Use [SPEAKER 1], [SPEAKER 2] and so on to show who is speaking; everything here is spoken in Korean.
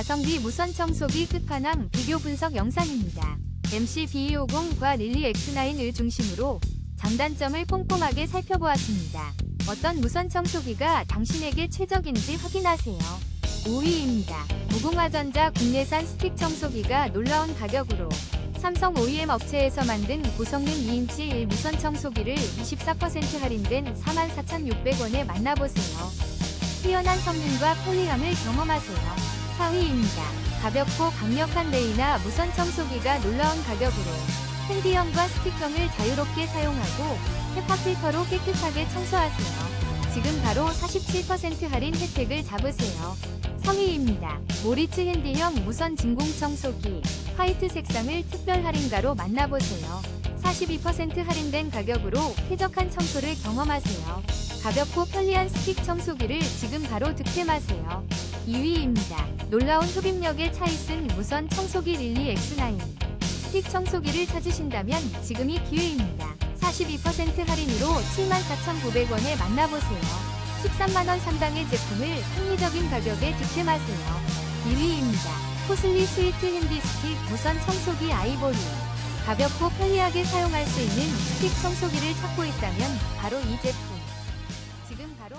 [SPEAKER 1] 가성비 무선 청소기 끝판왕 비교 분석 영상입니다. MC B250과 릴리 X9을 중심으로 장단점을 꼼꼼하게 살펴보았습니다. 어떤 무선 청소기가 당신에게 최적인지 확인하세요. 5위입니다. 무궁화전자 국내산 스틱 청소기가 놀라운 가격으로 삼성 OEM 업체에서 만든 고성능 2인치 1 무선 청소기를 24% 할인된 44,600원에 만나보세요. 뛰어난 성능과 편리함을 경험하세요. 4위입니다. 가볍고 강력한 레이나 무선 청소기가 놀라운 가격으로 핸디형과 스틱형을 자유롭게 사용하고 헤파 필터로 깨끗하게 청소하세요. 지금 바로 47% 할인 혜택을 잡으세요. 성의입니다. 모리츠 핸디형 무선 진공 청소기 화이트 색상을 특별 할인가로 만나보세요. 42% 할인된 가격으로 쾌적한 청소를 경험하세요. 가볍고 편리한 스틱 청소기를 지금 바로 득템하세요. 2위입니다. 놀라운 흡입력의 차이슨 무선 청소기 릴리 X9 스틱 청소기를 찾으신다면 지금이 기회입니다. 42% 할인으로 74,900원에 만나보세요. 13만원 상당의 제품을 합리적인 가격에 득템하세요. 1위입니다. 포슬리 스위트 핸디스틱 무선 청소기 아이보리 가볍고 편리하게 사용할 수 있는 스틱 청소기를 찾고 있다면 바로 이 제품. 지금 바로